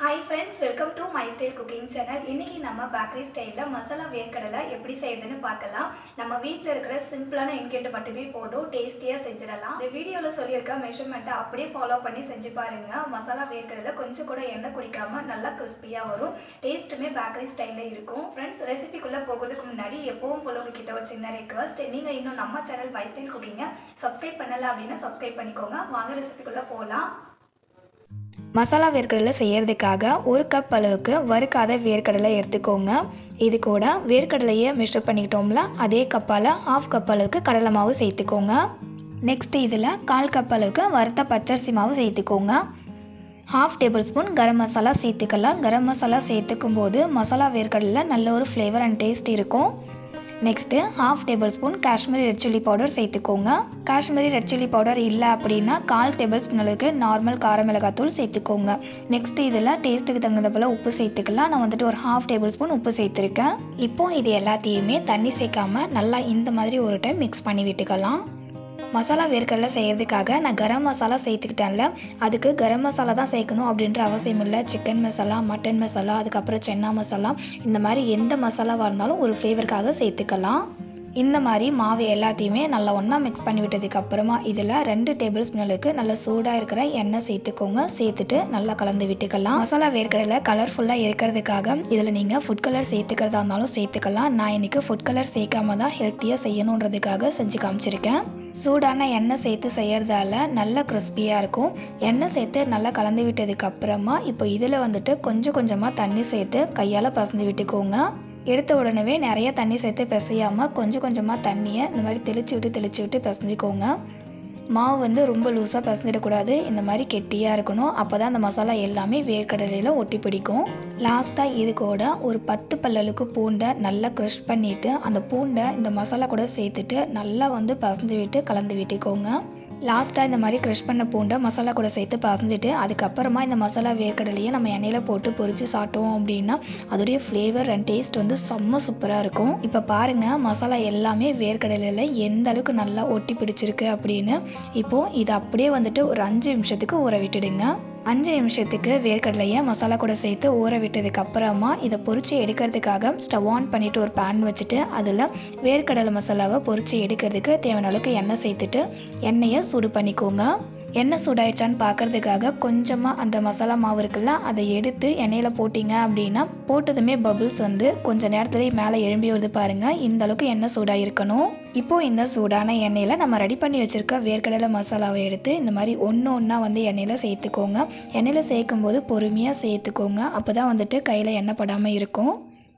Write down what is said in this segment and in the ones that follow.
Hi friends welcome to my style cooking channel இன்னைக்கு நம்ம bakery ஸ்டைலில் மசாலா வேர்க்கடலை எப்படி செய்யறதுன்னு பார்க்கலாம். நம்ம வீட்டில் இருக்கிற சிம்பிளான இன்கிரியன்ட் மட்டுமே போதும் டேஸ்டியாக செஞ்சிடலாம். இந்த வீடியோவில் சொல்லியிருக்க மெஷர்மெண்ட்டை அப்படியே ஃபாலோ பண்ணி செஞ்சு பாருங்க. மசாலா வேர்க்கடலை கொஞ்சம் கூட எண்ணெய் குடிக்காமல் நல்லா கிறிஸ்பியாக வரும். டேஸ்ட்டுமே பேக்கரி ஸ்டைலில் இருக்கும். ஃப்ரெண்ட்ஸ் ரெசிபிக்குள்ளே போகிறதுக்கு முன்னாடி எப்பவும் போல உங்ககிட்ட ஒரு சின்ன ரெக்வஸ்ட் நீங்கள் இன்னும் நம்ம சேனல் மை ஸ்டைல் குக்கிங்கை சப்ஸ்கிரைப் பண்ணலை அப்படின்னா சப்ஸ்கிரைப் பண்ணிக்கோங்க. வாங்க ரெசிபிக்குள்ளே போகலாம் மசாலா வேர்க்கடலை செய்கிறதுக்காக ஒரு கப் அளவுக்கு வறுக்காத வேர்க்கடலை எடுத்துக்கோங்க. இது கூட வேர்க்கடலையை மிக்சர் பண்ணிக்கிட்டோம்ல அதே கப்பால் ஆஃப் கப் அளவுக்கு கடலை மாவு சேர்த்துக்கோங்க. நெக்ஸ்ட் இதில் கால் கப் அளவுக்கு வறுத்த பச்சரிசி மாவு சேர்த்துக்கோங்க. Half tablespoon garam masala சேர்த்துக்கலாம். கரம் மசாலா சேர்த்துக்கும் போது மசாலா வேர்க்கடலில் நல்ல ஒரு ஃப்ளேவர் அண்ட் டேஸ்ட் இருக்கும். Next half tablespoon Kashmiri red chilli powder சேர்த்துக்கோங்க. காஷ்மீரி ரெட் சில்லி பவுடர் இல்லை அப்படின்னா கால் டேபிள் ஸ்பூன் அளவுக்கு நார்மல் கார மிளகாத்தூள் சேர்த்துக்கோங்க. நெக்ஸ்ட்டு இதில் டேஸ்ட்டுக்கு தகுந்த போல் உப்பு சேர்த்துக்கலாம். நான் வந்துட்டு ஒரு ஹாஃப் டேபிள் ஸ்பூன் உப்பு சேர்த்துருக்கேன். இப்போ இது எல்லாத்தையுமே தண்ணி சேர்க்காம நல்லா இந்த மாதிரி ஒரு டைம் மிக்ஸ் பண்ணி விட்டுக்கலாம். மசாலா வேர்க்கடலை செய்கிறதுக்காக நான் கரம் மசாலா சேர்த்துக்கிட்டேன்ல அதுக்கு கரம் மசாலா தான் சேர்க்கணும் அப்படின்ற அவசியம் இல்லை. சிக்கன் மசாலா மட்டன் மசாலா அதுக்கப்புறம் சென்னா மசாலா இந்த மாதிரி எந்த மசாலாவாக இருந்தாலும் ஒரு ஃப்ளேவருக்காக சேர்த்துக்கலாம். இந்த மாதிரி மாவு எல்லாத்தையுமே நல்லா ஒன்றா மிக்ஸ் பண்ணி விட்டதுக்கு அப்புறமா இதில் ரெண்டு டேபிள் ஸ்பூன் அளவுக்கு நல்லா சூடாக இருக்கிற எண்ணெய் சேர்த்துக்கோங்க. சேர்த்துட்டு நல்லா கலந்து விட்டுக்கலாம். மசாலா வேர்க்கடலை கலர்ஃபுல்லாக இருக்கிறதுக்காக இதில் நீங்கள் ஃபுட் கலர் சேர்த்துக்கிறதா இருந்தாலும் சேர்த்துக்கலாம். நான் இன்றைக்கி ஃபுட் கலர் சேர்க்காம தான் ஹெல்த்தியாக செய்யணுன்றதுக்காக செஞ்சு காமிச்சிருக்கேன். சூடான எண்ணெய் சேர்த்து செய்கிறதால நல்ல கிறிஸ்பியாக இருக்கும். எண்ணெய் சேர்த்து நல்லா கலந்து விட்டதுக்கு அப்புறமா இப்போ இதில் வந்துட்டு கொஞ்சம் கொஞ்சமாக தண்ணி சேர்த்து கையால் பசந்து விட்டுக்கோங்க. எடுத்த உடனே நிறைய தண்ணி சேர்த்து பிசையாமல் கொஞ்சம் கொஞ்சமாக தண்ணியை இந்த மாதிரி தெளிச்சு விட்டு தெளிச்சு விட்டு பிசைஞ்சிக்கோங்க. மாவு வந்து ரொம்ப லூஸாக பசங்கிடக்கூடாது இந்த மாதிரி கெட்டியாக இருக்கணும். அப்போ தான் அந்த மசாலா எல்லாமே வேர்க்கடலையில் ஒட்டி பிடிக்கும். லாஸ்ட்டாக இது கூட ஒரு பத்து பல்லலுக்கு பூண்டை நல்லா க்ரஷ் பண்ணிவிட்டு அந்த பூண்டை இந்த மசாலா கூட சேர்த்துட்டு நல்லா வந்து பசஞ்சு விட்டு கலந்து விட்டுக்கோங்க. லாஸ்ட்டாக இந்த மாதிரி க்ரஷ் பண்ண பூண்டை மசாலா கூட சேர்த்து பசஞ்சிட்டு அதுக்கப்புறமா இந்த மசாலா வேர்க்கடலையை நம்ம எண்ணெயில் போட்டு பொரித்து சாப்பிட்டோம் அப்படின்னா அதோடைய ஃப்ளேவர் அண்ட் டேஸ்ட் வந்து செம்ம சூப்பராக இருக்கும். இப்போ பாருங்கள் மசாலா எல்லாமே வேர்க்கடலையில் எந்த அளவுக்கு நல்லா ஒட்டி பிடிச்சிருக்கு அப்படின்னு. இப்போது இதை அப்படியே வந்துட்டு ஒரு அஞ்சு நிமிஷத்துக்கு ஊற விட்டுடுங்க. அஞ்சு நிமிஷத்துக்கு வேர்க்கடலையை மசாலா கூட சேர்த்து ஊற விட்டதுக்கு அப்புறமா இதை பொறிச்சு எடுக்கிறதுக்காக ஸ்டவ் ஆன் பண்ணிவிட்டு ஒரு பேன் வச்சுட்டு அதில் வேர்க்கடலை மசாலாவை பொறிச்சு எடுக்கிறதுக்கு தேவையான அளவுக்கு எண்ணெய் சேர்த்துட்டு எண்ணெயை சூடு பண்ணிக்கோங்க. எண்ணெய் சூடாயிடுச்சான்னு பார்க்கறதுக்காக கொஞ்சமாக அந்த மசாலா மாவு இருக்குல்ல அதை எடுத்து எண்ணெயில் போட்டிங்க அப்படின்னா போட்டதுமே பபுள்ஸ் வந்து கொஞ்சம் நேரத்துலேயே மேலே எழும்பி வருது பாருங்கள் இந்த அளவுக்கு எண்ணெய் சூடாக இருக்கணும் இப்போது இந்த சூடான எண்ணெயில் நம்ம ரெடி பண்ணி வச்சுருக்க வேர்க்கடலை மசாலாவை எடுத்து இந்த மாதிரி ஒன்று ஒன்றா வந்து எண்ணெயில் சேர்த்துக்கோங்க. எண்ணெயில் சேர்க்கும்போது பொறுமையாக சேர்த்துக்கோங்க. அப்போ தான் வந்துட்டு கையில் எண்ணெய் படாமல் இருக்கும்.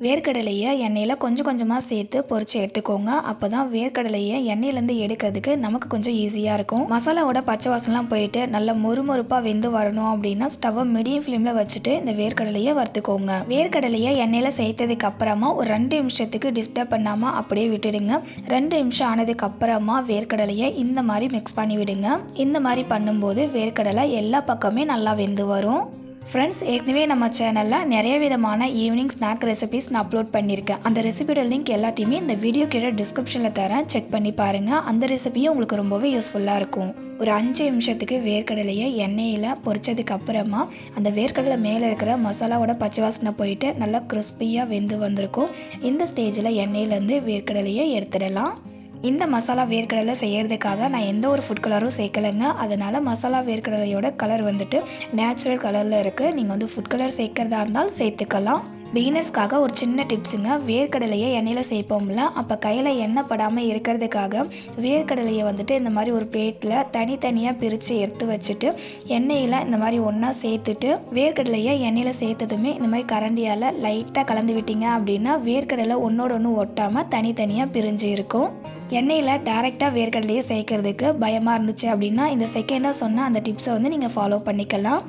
வேர்க்கடலையை எண்ணெயில் கொஞ்சம் கொஞ்சமாக சேர்த்து பொறிச்சு எடுத்துக்கோங்க. அப்போ தான் வேர்க்கடலையை எண்ணெயிலேருந்து எடுக்கிறதுக்கு நமக்கு கொஞ்சம் ஈஸியாக இருக்கும். மசாலாவோட பச்சை வாசம்லாம் போயிட்டு நல்லா மொறுமொறுப்பாக வெந்து வரணும் அப்படின்னா ஸ்டவ்வை மீடியம் ஃப்ளேமில் வச்சுட்டு இந்த வேர்க்கடலையை வறுத்துக்கோங்க. வேர்க்கடலையை எண்ணெயில் சேர்த்ததுக்கு அப்புறமா ஒரு ரெண்டு நிமிஷத்துக்கு டிஸ்டர்ப் பண்ணாமல் அப்படியே விட்டுடுங்க. ரெண்டு நிமிஷம் ஆனதுக்கு அப்புறமா வேர்க்கடலையை இந்த மாதிரி மிக்ஸ் பண்ணி விடுங்க. இந்த மாதிரி பண்ணும்போது வேர்க்கடலை எல்லா பக்கமே நல்லா வெந்து வரும். ஃப்ரெண்ட்ஸ் ஏற்கனவே நம்ம சேனலில் நிறைய விதமான ஈவினிங் ஸ்நாக் ரெசிபிஸ் நான் அப்லோட் பண்ணியிருக்கேன். அந்த ரெசிபியோட லிங்க் எல்லாத்தையுமே இந்த வீடியோ கீழே டிஸ்கிரிப்ஷனில் தரேன். செக் பண்ணி பாருங்கள் அந்த ரெசிபியும் உங்களுக்கு ரொம்பவே யூஸ்ஃபுல்லாக இருக்கும். ஒரு அஞ்சு நிமிஷத்துக்கு வேர்க்கடலையை எண்ணெயில் பொரிச்சதுக்கு அப்புறமா அந்த வேர்க்கடலை மேலே இருக்கிற மசாலாவோட பச்சை வாசனை போயிட்டு நல்லா கிறிஸ்பியாக வெந்து வந்திருக்கும். இந்த ஸ்டேஜில் எண்ணெயிலேருந்து வேர்க்கடலையை எடுத்துடலாம். இந்த மசாலா வேர்க்கடலை செய்கிறதுக்காக நான் எந்த ஒரு ஃபுட் கலரும் சேர்க்கலைங்க. அதனால் மசாலா வேர்க்கடலையோட கலர் வந்துட்டு நேச்சுரல் கலரில் இருக்குது நீங்கள் வந்து ஃபுட் கலர் சேர்க்கறதா இருந்தால் சேர்த்துக்கலாம். பிகினர்ஸ்க்காக ஒரு சின்ன டிப்ஸுங்க வேர்க்கடலையை எண்ணெயில் சேர்ப்போம்ல அப்போ கையில் எண்ணெய் படாமல் இருக்கிறதுக்காக வேர்க்கடலையை வந்துட்டு இந்த மாதிரி ஒரு பிளேட்டில் தனித்தனியாக பிரித்து எடுத்து வச்சுட்டு எண்ணெயில் இந்த மாதிரி ஒன்றா சேர்த்துட்டு வேர்க்கடலையை எண்ணெயில் சேர்த்ததுமே இந்த மாதிரி கரண்டியால் லைட்டாக கலந்து விட்டீங்க அப்படின்னா வேர்க்கடலை ஒன்றோட ஒன்று ஒட்டாமல் தனித்தனியாக பிரிஞ்சு இருக்கும். எண்ணெயில் டேரெக்டாக வேர்க்கடலையே சேர்க்கறதுக்கு பயமாக இருந்துச்சு அப்படின்னா இந்த செகண்டாக சொன்ன அந்த டிப்ஸை வந்து நீங்கள் ஃபாலோ பண்ணிக்கலாம்.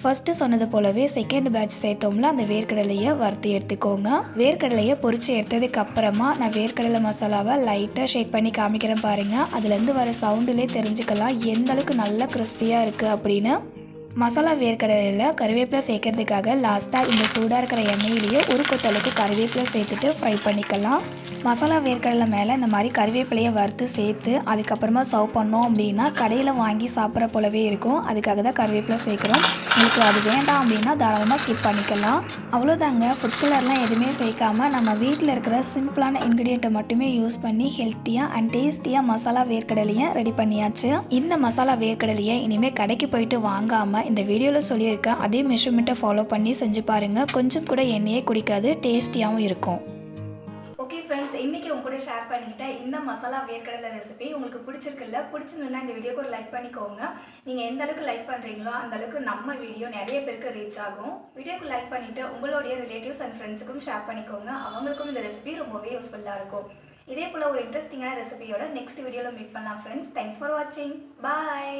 ஃபஸ்ட்டு சொன்னது போலவே செகண்ட் பேட்ச் சேர்த்தோம்ல அந்த வேர்க்கடலையை வறுத்து எடுத்துக்கோங்க. வேர்க்கடலையை பொறிச்சு எடுத்ததுக்கு அப்புறமா நான் வேர்க்கடலை மசாலாவை லைட்டாக ஷேக் பண்ணி காமிக்கிறேன் பாருங்கள் அதுலேருந்து வர சவுண்டுலேயே தெரிஞ்சுக்கலாம் எந்த அளவுக்கு நல்லா கிறிஸ்பியாக இருக்குது அப்படின்னு. மசாலா வேர்க்கடலையில் கருவேப்பிலை சேர்க்கறதுக்காக லாஸ்ட்டாக இந்த சூடாக இருக்கிற எண்ணெயிலேயே ஒரு கொத்தளவுக்கு கருவேப்பிலை சேர்த்துட்டு ஃப்ரை பண்ணிக்கலாம். மசாலா வேர்க்கடலை மேலே இந்த மாதிரி கருவேப்பிலையை வறுத்து சேர்த்து அதுக்கப்புறமா சர்வ் பண்ணோம் அப்படின்னா கடையில் வாங்கி சாப்பிட்ற போலவே இருக்கும். அதுக்காக தான் கருவேப்பிலை சேர்க்குறோம். உங்களுக்கு அது வேண்டாம் அப்படின்னா தாராளமாக ஸ்கிப் பண்ணிக்கலாம். அவ்வளோதாங்க ஃபுட் கலர்லாம் எதுவுமே சேர்க்காம நம்ம வீட்டில் இருக்கிற சிம்பிளான இன்க்ரீடியண்ட்டை மட்டுமே யூஸ் பண்ணி ஹெல்த்தியாக அண்ட் டேஸ்டியாக மசாலா வேர்க்கடலையை ரெடி பண்ணியாச்சு. இந்த மசாலா வேர்க்கடலையை இனிமேல் கடைக்கு போயிட்டு வாங்காமல் இந்த வீடியோவில் சொல்லியிருக்கேன் அதே மெஷர்மெண்ட்டை ஃபாலோ பண்ணி செஞ்சு பாருங்கள் கொஞ்சம் கூட எண்ணெயே குடிக்காது டேஸ்டியாகவும் இருக்கும். ஓகே ஃப்ரெண்ட்ஸ் இன்றைக்கி உங்க கூட ஷேர் பண்ணிக்கிட்ட இந்த மசாலா வேர்க்கடலை ரெசிபி உங்களுக்கு பிடிச்சிருக்குல்ல பிடிச்சிருந்ததுன்னா இந்த வீடியோக்கு ஒரு லைக் பண்ணிக்கோங்க. நீங்கள் எந்த அளவுக்கு லைக் பண்ணுறீங்களோ அந்த அளவுக்கு நம்ம வீடியோ நிறைய பேருக்கு ரீச் ஆகும். வீடியோக்கு லைக் பண்ணிவிட்டு உங்களுடைய ரிலேட்டிவ்ஸ் அண்ட் ஃப்ரெண்ட்ஸுக்கும் ஷேர் பண்ணிக்கோங்க. அவங்களுக்கும் இந்த ரெசிபி ரொம்பவே யூஸ்ஃபுல்லாக இருக்கும். இதே போல் ஒரு இன்ட்ரெஸ்டிங்கான ரெசிபியோட நெக்ஸ்ட் வீடியோவில் மீட் பண்ணலாம் ஃப்ரெண்ட்ஸ் தேங்க்ஸ் ஃபார் வாட்சிங் பாய்